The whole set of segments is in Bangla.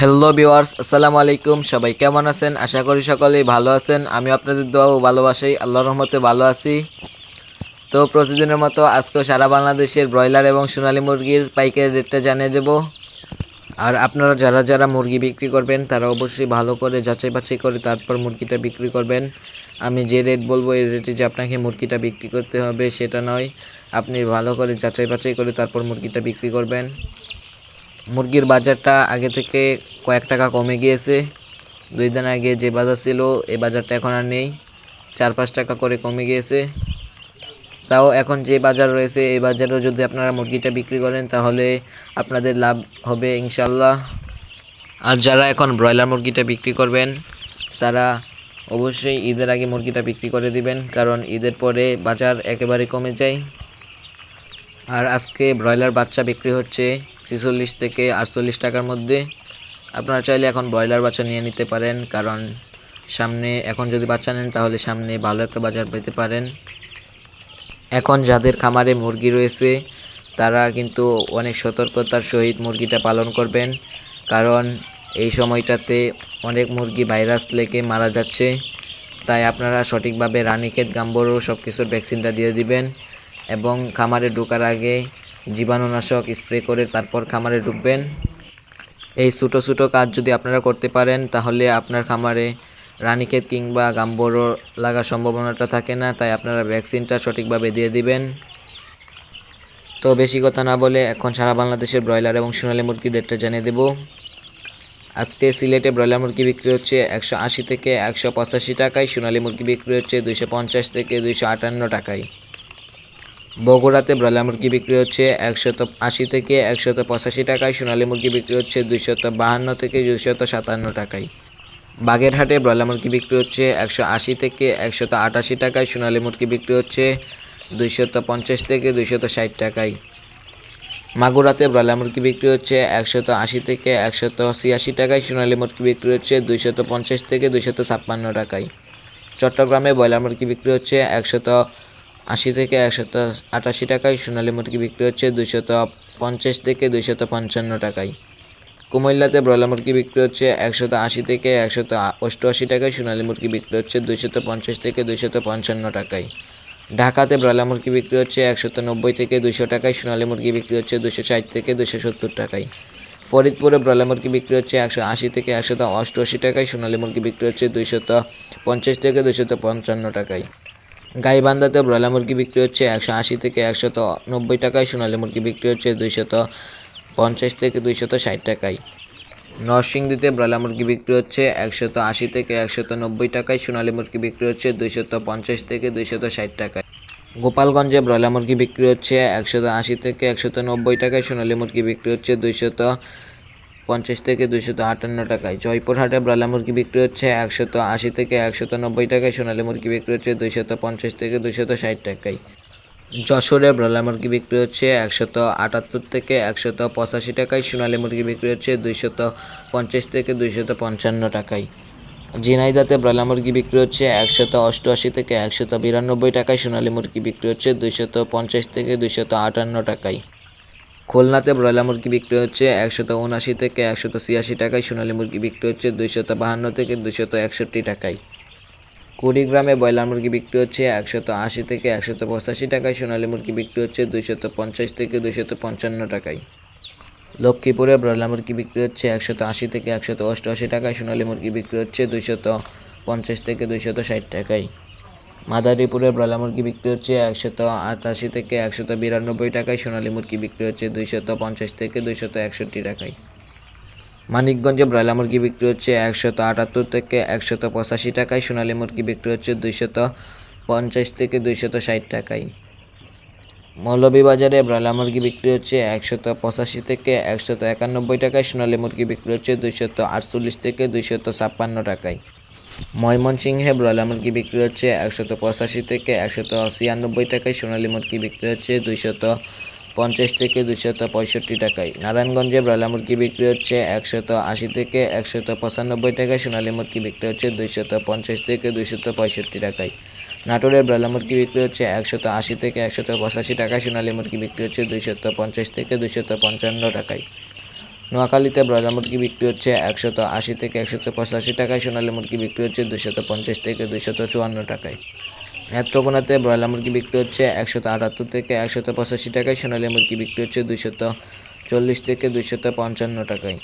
হ্যালো ভিওয়ার্স আসসালামু আলাইকুম সবাই কেমন আছেন? আশা করি সকলেই ভালো আছেন। আমি আপনাদের দোয়া ও ভালোবাসাই আল্লাহর রহমতে ভালো আছি। তো প্রতিদিনের মতো আজকেও সারা বাংলাদেশের ব্রয়লার এবং সোনালী মুরগির পাইকারি রেটটা জানিয়ে দেব। আর আপনারা যারা যারা মুরগি বিক্রি করবেন, তারা অবশ্যই ভালো করে যাচাই বাছাই করে তারপর মুরগিটা বিক্রি করবেন। আমি যে রেট বলব, এই রেটে যে আপনাকে মুরগিটা বিক্রি করতে হবে, সেটা নয়। আপনি ভালো করে যাচাই বাছাই করে তারপর মুরগিটা বিক্রি করবেন। মুরগির বাজারটা আগে থেকে কয়েক টাকা কমে গিয়েছে। দুই দিন আগে যে বাজার ছিল এই বাজারটা এখন আর নেই। চার পাঁচ টাকা করে কমে গিয়েছে। তাও এখন যে বাজার রয়েছে এই বাজারেও যদি আপনারা মুরগিটা বিক্রি করেন, তাহলে আপনাদের লাভ হবে ইনশাল্লাহ আর যারা এখন ব্রয়লার মুরগিটা বিক্রি করবেন, তারা অবশ্যই ঈদের আগে মুরগিটা বিক্রি করে দিবেন, কারণ ঈদের পরে বাজার একেবারে কমে যায়। আর আজকে ব্রয়লার বাচ্চা বিক্রি হচ্ছে ছেচল্লিশ থেকে আটচল্লিশ টাকার মধ্যে। আপনারা চাইলে এখন ব্রয়লার বাচ্চা নিয়ে নিতে পারেন, কারণ সামনে, এখন যদি বাচ্চা নেন তাহলে সামনে ভালো একটা বাজার পেতে পারেন। এখন যাদের খামারে মুরগি রয়েছে, তারা কিন্তু অনেক সতর্কতার সহিত মুরগিটা পালন করবেন, কারণ এই সময়টাতে অনেক মুরগি ভাইরাস লেগে মারা যাচ্ছে। তাই আপনারা সঠিকভাবে রানীক্ষেত গাম্বরো সব কিছুর ভ্যাকসিনটা দিয়ে দিবেন। এবং খামারে ঢোকার আগে জীবাণুনাশক স্প্রে করে তারপর খামারে ঢুকবেন। এই ছোটো ছোটো কাজ যদি আপনারা করতে পারেন, তাহলে আপনার খামারে রানীক্ষেত কিংবা গাম্বরো লাগার সম্ভাবনাটা থাকে না, তাই আপনারা ভ্যাকসিনটা সঠিকভাবে দিয়ে দিবেন। তো বেশি কথা না বলে এখন সারা বাংলাদেশের ব্রয়লার এবং সোনালী মুরগির রেটটা জানিয়ে দেব। আজকে সিলেটে ব্রয়লার মুরগি বিক্রি হচ্ছে একশো আশি থেকে একশো পঁচাশি টাকায়, সোনালী মুরগি বিক্রি হচ্ছে দুইশো পঞ্চাশ থেকে দুইশো আটান্ন টাকায়। বগুড়াতে ব্রয়লার মুরগি বিক্রি হচ্ছে একশত আশি থেকে একশত পঁচাশি টাকায়, সোনালী মুরগি বিক্রি হচ্ছে দুইশত বাহান্ন থেকে দুইশত সাতান্ন টাকায়। বাগেরহাটে ব্রয়লার মুরগি বিক্রি হচ্ছে একশো আশি থেকে একশত আটাশি টাকায়, সোনালী মুরগি বিক্রি হচ্ছে দুইশত পঞ্চাশ থেকে দুইশত ষাট টাকায়। মাগুরাতে ব্রয়লার মুরগি বিক্রি হচ্ছে একশত আশি থেকে একশত ছিয়াশি টাকায়, সোনালী মুরগি বিক্রি হচ্ছে দুইশত পঞ্চাশ থেকে দুইশত ছাপ্পান্ন টাকায়। চট্টগ্রামে ব্রয়লার মুরগি বিক্রি হচ্ছে একশত আশি থেকে একশত আটাশি টাকায় সোনালী মুরগি বিক্রি হচ্ছে দুইশত পঞ্চাশ থেকে দুইশত পঞ্চান্ন টাকায়। কুমিল্লাতে ব্রয়লার মুরগি বিক্রি হচ্ছে একশত আশি থেকে একশত অষ্টআশি টাকায়, সোনালী মুরগি বিক্রি হচ্ছে দুইশত পঞ্চাশ থেকে দুইশত পঞ্চান্ন টাকায়। ঢাকাতে ব্রয়লার মুরগি বিক্রি হচ্ছে একশত নব্বই থেকে দুইশো টাকায়, সোনালী মুরগি বিক্রি হচ্ছে দুশো ষাট থেকে দুশো সত্তর টাকায়। ফরিদপুরে ব্রয়লার মুরগি বিক্রি হচ্ছে একশো আশি থেকে একশত অষ্টআশি টাকায়, সোনালী মুরগি বিক্রি হচ্ছে দুইশত পঞ্চাশ থেকে দুইশত পঞ্চান্ন টাকায়। গাইবান্ধাতে ব্রয়লার মুরগি বিক্রি হচ্ছে একশো আশি থেকে একশত নব্বই টাকায়, সোনালী মুরগি বিক্রি হচ্ছে দুইশত পঞ্চাশ থেকে দুইশত ষাট টাকায়। নরসিংদীতে ব্রয়লার মুরগি বিক্রি হচ্ছে একশত আশি থেকে একশত নব্বই টাকায়, সোনালী মুরগি বিক্রি হচ্ছে দুইশত পঞ্চাশ থেকে দুইশত ষাট টাকায়। গোপালগঞ্জে ব্রয়লার মুরগি বিক্রি হচ্ছে একশত আশি থেকে একশত নব্বই টাকায়, সোনালী মুরগি বিক্রি হচ্ছে দুইশত পঞ্চাশ থেকে দুইশত আটান্ন টাকায়। জয়পুরহাটে ব্রয়লার মুরগি বিক্রি হচ্ছে একশত আশি থেকে একশত নব্বই টাকায়, সোনালী মুরগি বিক্রি হচ্ছে দুইশত পঞ্চাশ থেকে দুইশত ষাট টাকায়। যশোরে ব্রয়লার মুরগি বিক্রি হচ্ছে একশত আটাত্তর থেকে একশত পঁচাশি টাকায়, সোনালী মুরগি বিক্রি হচ্ছে দুইশত পঞ্চাশ থেকে দুইশত পঞ্চান্ন টাকায়। ঝিনাইদাতে ব্রয়লার মুরগি বিক্রি হচ্ছে একশত অষ্টআশি থেকে একশত বিরানব্বই টাকায়, সোনালী মুরগি বিক্রি হচ্ছে দুইশত পঞ্চাশ থেকে দুইশত আটান্ন টাকায়। খুলনাতে ব্রয়লার মুরগি বিক্রি হচ্ছে একশত উনআশি থেকে একশত ছিয়াশি টাকায়, সোনালী মুরগি বিক্রি হচ্ছে দুইশত বাহান্ন থেকে দুইশত একষট্টি টাকায়। কুড়িগ্রামে ব্রয়লার মুরগি বিক্রি হচ্ছে একশত আশি থেকে একশত পঁচাশি টাকায়, সোনালী মুরগি বিক্রি হচ্ছে দুইশত পঞ্চাশ থেকে দুইশত পঞ্চান্ন টাকায়। লক্ষ্মীপুরে ব্রয়লার মুরগি বিক্রি হচ্ছে একশত আশি থেকে একশত অষ্টআশি টাকায়, সোনালী মুরগি বিক্রি হচ্ছে দুইশত পঞ্চাশ থেকে দুইশত ষাট টাকায়। মাদারীপুরে ব্রয়লার মুরগি বিক্রি হচ্ছে একশত আটাশি থেকে একশত বিরানব্বই টাকায়, সোনালী মুরগি বিক্রি হচ্ছে দুইশত পঞ্চাশ থেকে দুইশত একষট্টি টাকায়। মানিকগঞ্জে ব্রয়লার মুরগি বিক্রি হচ্ছে একশত আটাত্তর থেকে একশত পঁচাশি টাকায়, সোনালী মুরগি বিক্রি হচ্ছে দুইশত পঞ্চাশ থেকে দুইশত ষাট টাকায়। মৌলভীবাজারে ব্রয়লার মুরগি বিক্রি হচ্ছে একশত পঁচাশি থেকে একশত একানব্বই টাকায়, সোনালী মুরগি বিক্রি হচ্ছে দুইশত আটচল্লিশ থেকে দুইশত ছাপ্পান্ন টাকায়। ময়মনসিংহে ব্রয়লার মুরগি বিক্রি হচ্ছে একশত পঁচাশি থেকে একশত ছিয়ানব্বই টাকায়, সোনালী মুরগি বিক্রি হচ্ছে দুইশত পঞ্চাশ থেকে দুইশত পঁয়ষট্টি টাকায়। নারায়ণগঞ্জে ব্রয়লার মুরগি বিক্রি হচ্ছে একশত আশি থেকে একশত পঁচানব্বই টাকায়, সোনালী মুরগি বিক্রি হচ্ছে দুইশত পঞ্চাশ থেকে দুইশত পঁয়ষট্টি টাকায়। নাটোরের ব্রয়লার মুরগি বিক্রি হচ্ছে একশত আশি থেকে একশত পঁচাশি টাকায়, সোনালী মুরগি বিক্রি হচ্ছে দুইশত পঞ্চাশ থেকে দুইশত পঞ্চান্ন টাকায়। নোয়াখালীতে ব্রয়লার মুরগি বিক্রি হচ্ছে একশত আশি থেকে একশত পঁচাশি টাকায়, সোনালী মুরগি বিক্রি হচ্ছে দুশত পঞ্চাশ থেকে দুশত চুয়ান্ন টাকায়। নেত্রকোনাতে ব্রয়লার মুরগি বিক্রি হচ্ছে একশত আটাত্তর থেকে একশত পঁচাশি টাকায়, সোনালী মুরগি বিক্রি হচ্ছে দুশত চল্লিশ থেকে দুশত পঞ্চান্ন টাকায়।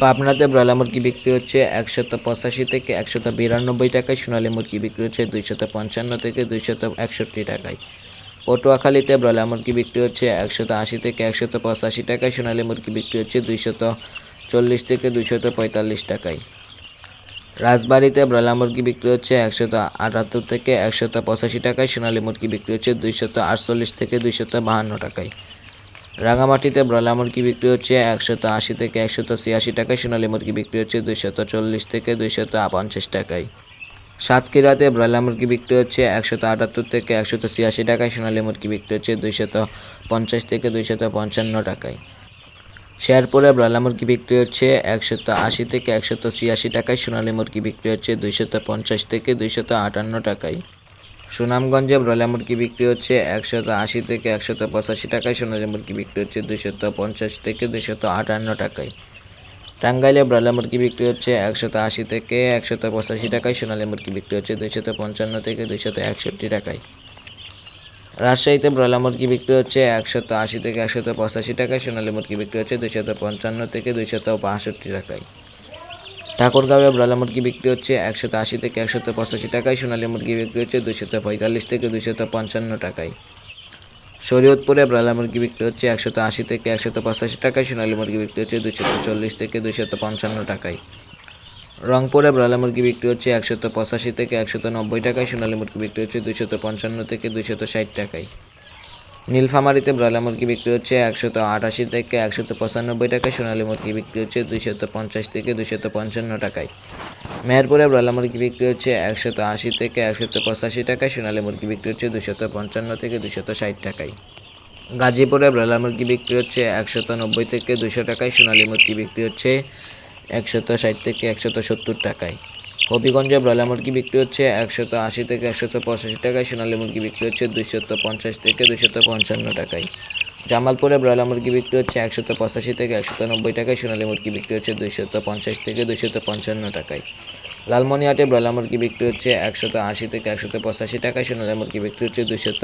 পাবনাতে ব্রয়লার মুরগি বিক্রি হচ্ছে একশত পঁচাশি থেকে একশত বিরানব্বই টাকায়, সোনালী মুরগি বিক্রি হচ্ছে দুইশত পঞ্চান্ন থেকে দুইশত একষট্টি টাকায়। পটুয়াখালীতে ব্রয়লার মুরগি বিক্রি হচ্ছে একশত আশি থেকে একশত পঁচাশি টাকায়। সোনালী মুরগি বিক্রি হচ্ছে দুইশত চল্লিশ থেকে দুইশত পঁয়তাল্লিশ টাকায়। রাজবাড়িতে ব্রয়লার মুরগি বিক্রি হচ্ছে একশত আটাত্তর থেকে একশত পঁচাশি টাকায়। সোনালী মুরগি বিক্রি হচ্ছে দুইশত আটচল্লিশ থেকে দুইশত বাহান্ন টাকায়। রাঙামাটিতে ব্রয়লার মুরগি বিক্রি হচ্ছে একশত আশি থেকে একশত ছিয়াশি টাকায়। সোনালী মুরগি বিক্রি হচ্ছে দুইশত চল্লিশ থেকে দুইশত পঞ্চাশ টাকায়। সাতক্ষীরাতে ব্রয়লার মুরগি বিক্রি হচ্ছে একশত আটাত্তর থেকে একশত ছিয়াশি টাকায়, সোনালী মুরগি বিক্রি হচ্ছে দুইশত পঞ্চাশ থেকে দুইশত পঞ্চান্ন টাকায়। শেরপুরে ব্রয়লার মুরগি বিক্রি হচ্ছে একশত আশি থেকে একশত ছিয়াশি টাকায়, সোনালী মুরগি বিক্রি হচ্ছে দুইশত পঞ্চাশ থেকে দুইশত আটান্ন টাকায়। সুনামগঞ্জে ব্রয়লার মুরগি বিক্রি হচ্ছে একশত আশি থেকে একশত পঁচাশি টাকায়, সোনালী মুরগি বিক্রি হচ্ছে দুইশত পঞ্চাশ থেকে দুইশত আটান্ন টাকায়। টাঙ্গাইলে ব্রয়লার মুরগি বিক্রি হচ্ছে একশত আশি থেকে একশত পঁচাশি টাকায় সোনালী মুরগি বিক্রি হচ্ছে দুইশত পঞ্চান্ন থেকে দুইশত একষট্টি টাকায়। রাজশাহীতে ব্রয়লার মুরগি বিক্রি হচ্ছে একশত আশি থেকে একশত পঁচাশি টাকায় সোনালী মুরগি বিক্রি হচ্ছে দুইশত পঞ্চান্ন থেকে দুইশত বাষট্টি টাকায়। ঠাকুরগাঁওয়ে ব্রয়লার মুরগি বিক্রি হচ্ছে একশত আশি থেকে একশত পঁচাশি টাকায় সোনালী মুরগি বিক্রি হচ্ছে দুইশত পঁয়তাল্লিশ থেকে দুইশত পঞ্চান্ন টাকায়। শরীয়তপুরে ব্রয়লার মুরগি বিক্রি হচ্ছে একশত আশি থেকে একশত পঁচাশি টাকায়, সোনালী মুরগি বিক্রি হচ্ছে দুশত চল্লিশ থেকে দুশত পঞ্চান্ন টাকায়। রংপুরে ব্রয়লার মুরগি বিক্রি হচ্ছে একশত পঁচাশি থেকে একশত নব্বই টাকায়, সোনালী মুরগি বিক্রি হচ্ছে দুশত পঞ্চান্ন থেকে দুশত ষাট টাকায়। নীলফামারীতে ব্রয়লার মুরগি বিক্রি হচ্ছে একশত আটাশি থেকে একশত পঁচানব্বই টাকায়, সোনালী মুরগি বিক্রি হচ্ছে দুইশত পঞ্চাশ থেকে দুইশত পঞ্চান্ন টাকায়। মেহেরপুরে ব্রয়লার মুরগি বিক্রি হচ্ছে একশত আশি থেকে একশত পঁচাশি টাকায়, সোনালী মুরগি বিক্রি হচ্ছে দুশত পঞ্চান্ন থেকে দুইশত ষাট টাকায়। গাজীপুরে ব্রয়লার মুরগি বিক্রি হচ্ছে একশত নব্বই থেকে দুশো টাকায়, সোনালী মুরগি বিক্রি হচ্ছে একশত ষাট থেকে একশত সত্তর টাকায়। হবিগঞ্জে ব্রয়লার মুরগি বিক্রি হচ্ছে একশত আশি থেকে একশত পঁচাশি টাকায়, সোনালী মুরগি বিক্রি হচ্ছে দুইশত পঞ্চাশ থেকে দুইশত পঞ্চান্ন টাকায়। জামালপুরে ব্রয়লার মুরগি বিক্রি হচ্ছে একশত পঁচাশি থেকে একশত নব্বই টাকায়, সোনালী মুরগি বিক্রি হচ্ছে দুইশত পঞ্চাশ থেকে দুইশত পঞ্চান্ন টাকায়। লালমনিহাটে ব্রয়লার মুরগি বিক্রি হচ্ছে একশত আশি থেকে একশত পঁচাশি টাকায়, সোনালী মুরগি বিক্রি হচ্ছে দুইশত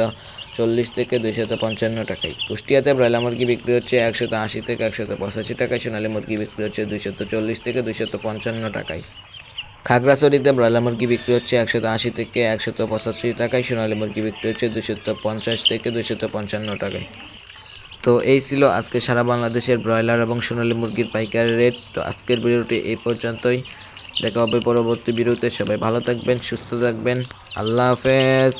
চল্লিশ থেকে দুইশত পঞ্চান্ন টাকায়। কুষ্টিয়াতে ব্রয়লার মুরগি বিক্রি হচ্ছে একশত আশি থেকে একশত পঁচাশি টাকায়, সোনালী মুরগি বিক্রি হচ্ছে দুইশত চল্লিশ থেকে দুইশত পঞ্চান্ন টাকায়। খাগড়াছড়িতে ব্রয়লার মুরগি বিক্রি হচ্ছে একশত আশি থেকে একশত পঁচাশি টাকায়, সোনালী মুরগি বিক্রি হচ্ছে দুশত পঞ্চাশ থেকে দুশত পঞ্চান্ন টাকায়। তো এই ছিল আজকে সারা বাংলাদেশের ব্রয়লার এবং সোনালী মুরগির পাইকারি রেট। তো আজকের ভিডিওটি এই পর্যন্তই। দেখা হবে পরবর্তী ভিডিওতে। সবাই ভালো থাকবেন, সুস্থ থাকবেন। আল্লাহ হাফেজ।